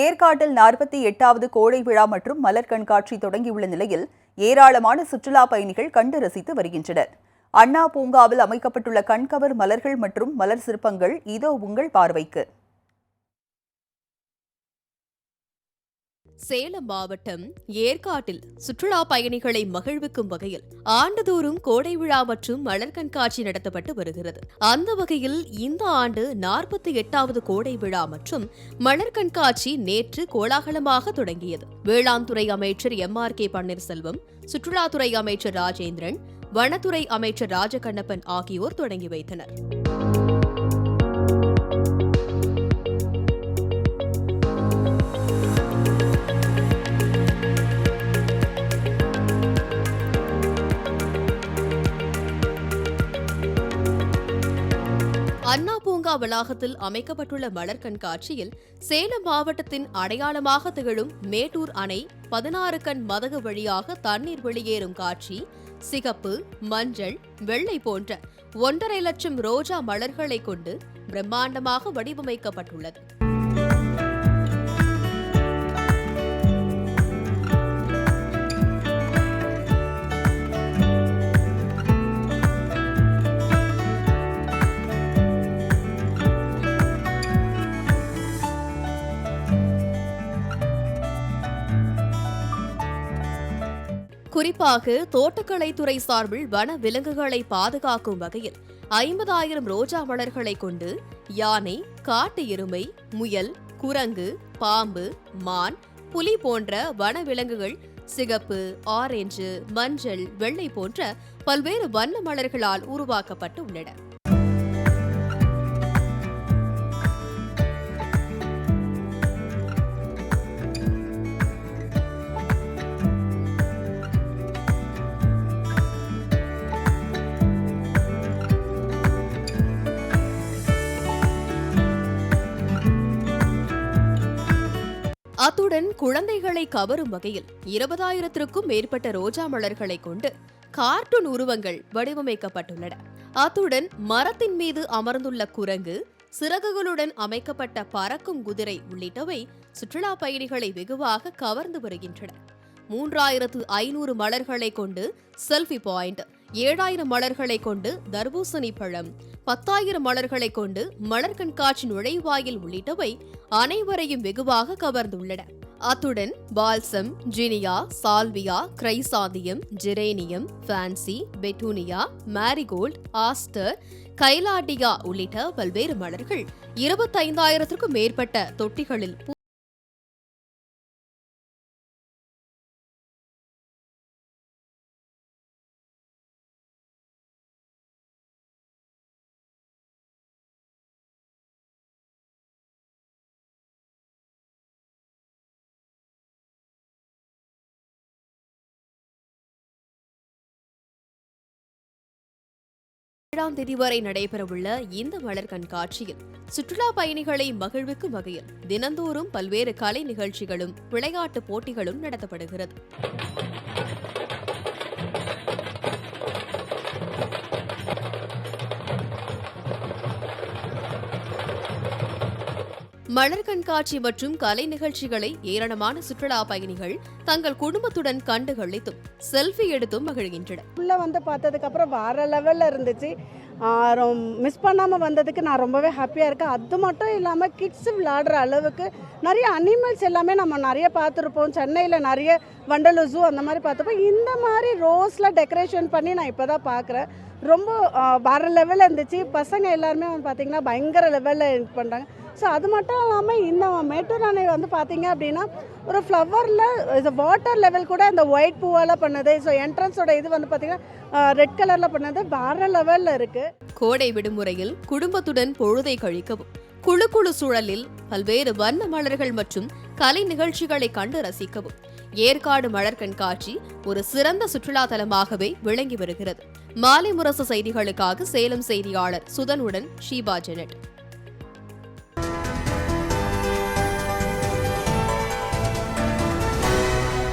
ஏற்காட்டில் நாற்பத்தி எட்டாவது கோடை விழா மற்றும் மலர் கண்காட்சி தொடங்கியுள்ள நிலையில் ஏராளமான சுற்றுலா பயணிகள் கண்டு ரசித்து வருகின்றனர். அண்ணா பூங்காவில் அமைக்கப்பட்டுள்ள கண்கவர் மலர்கள் மற்றும் மலர் சிற்பங்கள் இதோ உங்கள் பார்வைக்கு. சேலம் மாவட்டம் ஏற்காட்டில் சுற்றுலா பயணிகளை மகிழ்விக்கும் வகையில் ஆண்டுதோறும் கோடை விழா மற்றும் மலர் கண்காட்சி நடத்தப்பட்டு வருகிறது. அந்த வகையில் இந்த ஆண்டு நாற்பத்தி எட்டாவது கோடை விழா மற்றும் மலர் கண்காட்சி நேற்று கோலாகலமாக தொடங்கியது. வேளாண் துறை அமைச்சர் எம் ஆர் கே பன்னீர்செல்வம் சுற்றுலாத்துறை அமைச்சர் ராஜேந்திரன் வனத்துறை அமைச்சர் ராஜகண்ணப்பன் ஆகியோர் தொடங்கி வைத்தனர். அண்ணா பூங்கா வளாகத்தில் அமைக்கப்பட்டுள்ள மலர் கண்காட்சியில் சேலம் மாவட்டத்தின் அடையாளமாக திகழும் மேட்டூர் அணை பதினாறு கண் மதகு வழியாக தண்ணீர் வெளியேறும் காட்சி சிகப்பு மஞ்சள் வெள்ளை போன்ற ஒன்றரை லட்சம் ரோஜா மலர்களை கொண்டு பிரம்மாண்டமாக வடிவமைக்கப்பட்டுள்ளது. குறிப்பாக தோட்டக்கலைத்துறை சார்பில் வன விலங்குகளை பாதுகாக்கும் வகையில் ஐம்பதாயிரம் ரோஜா மலர்களை கொண்டு யானை காட்டு எருமை முயல் குரங்கு பாம்பு மான் புலி போன்ற வன விலங்குகள் சிகப்பு ஆரஞ்சு மஞ்சள் வெள்ளை போன்ற பல்வேறு வண்ண மலர்களால் உருவாக்கப்பட்டு உள்ளன. அத்துடன் குழந்தைகளை கவரும் வகையில் இருபதாயிரத்திற்கும் மேற்பட்ட ரோஜா மலர்களை கொண்டு கார்ட்டூன் உருவங்கள் வடிவமைக்கப்பட்டுள்ளன. அத்துடன் மரத்தின் மீது அமர்ந்துள்ள குரங்கு சிறகுகளுடன் அமைக்கப்பட்ட பறக்கும் குதிரை உள்ளிட்டவை சுற்றுலா பயணிகளை வெகுவாக கவர்ந்து வருகின்றன. மூன்றாயிரத்து ஐநூறு மலர்களை கொண்டு செல்ஃபி பாயிண்ட் ஏழாயிரம் மலர்களை கொண்டு தர்பூசணி பழம் பத்தாயிரம் மலர்களை கொண்டு மலர் கண்காட்சி நுழைவாயில் உள்ளிட்டவை அனைவரையும் வெகுவாக கவர்ந்துள்ளன. அத்துடன் balsam zinnia salvia chrysanthemum geranium fancy petunia marigold aster caladium உள்ளிட்ட பல்வேறு மலர்கள் இருபத்தைந்தாயிரத்திற்கும் மேற்பட்ட தொட்டிகளில் ஏழாம் தேதி வரை நடைபெறவுள்ள இந்த மலர் கண்காட்சியில் சுற்றுலா பயணிகளை மகிழ்விக்கும் வகையில் தினந்தோறும் பல்வேறு கலை நிகழ்ச்சிகளும் விளையாட்டு போட்டிகளும் நடத்தப்படுகிறது. மலர் கண்காட்சி மற்றும் கலை நிகழ்ச்சிகளை ஏராளமான சுற்றுலா பயணிகள் தங்கள் குடும்பத்துடன் கண்டு கழித்தும் செல்ஃபி எடுத்தும் மகிழ்கின்றனர். உள்ள வந்து பார்த்ததுக்கு அப்புறம் வேற லெவலில் இருந்துச்சு. மிஸ் பண்ணாமல் வந்ததுக்கு நான் ரொம்பவே ஹாப்பியாக இருக்கேன். அது மட்டும் இல்லாமல் கிட்ஸ் விளையாடுற அளவுக்கு நிறைய அனிமல்ஸ் எல்லாமே நம்ம நிறைய பார்த்துருப்போம். சென்னையில் நிறைய வண்டலூர் ஜூ அந்த மாதிரி பார்த்துப்போம் இந்த மாதிரி ரோஸில் டெக்கரேஷன் பண்ணி நான் இப்போ தான் பார்க்குறேன். ரொம்ப ஆஹ், வேற லெவலில் இருந்துச்சு. பசங்க எல்லாருமே வந்து பார்த்திங்கன்னா பயங்கர லெவலில் இது பண்ணுறாங்க ஸோ அது மட்டும் இல்லாமல் இந்த மேட்டூர் அணை வந்து பார்த்தீங்க அப்படின்னா ஒரு ஃப்ளவரில் இது வாட்டர் லெவல் கூட இந்த ஒயிட் பூவால் பண்ணது. ஸோ என்ட்ரன்ஸோட இது வந்து பார்த்தீங்கன்னா ரெட் கலரில் பண்ணது. வேற லெவலில் இருக்குது கோடை விடுமுறையில் குடும்பத்துடன் பொழுதை கழிக்கவும். குழு குழு சூழலில் பல்வேறு வண்ண மலர்கள் மற்றும் கலை நிகழ்ச்சிகளை கண்டு ரசிக்கவும். ஏற்காடு மலர் கண்காட்சி ஒரு சிறந்த சுற்றுலா தலமாகவே விளங்கி வருகிறது. மாலை முரசு செய்திகளுக்காக சேலம் செய்தியாளர் சுதனுடன் ஷீபா ஜெனட்.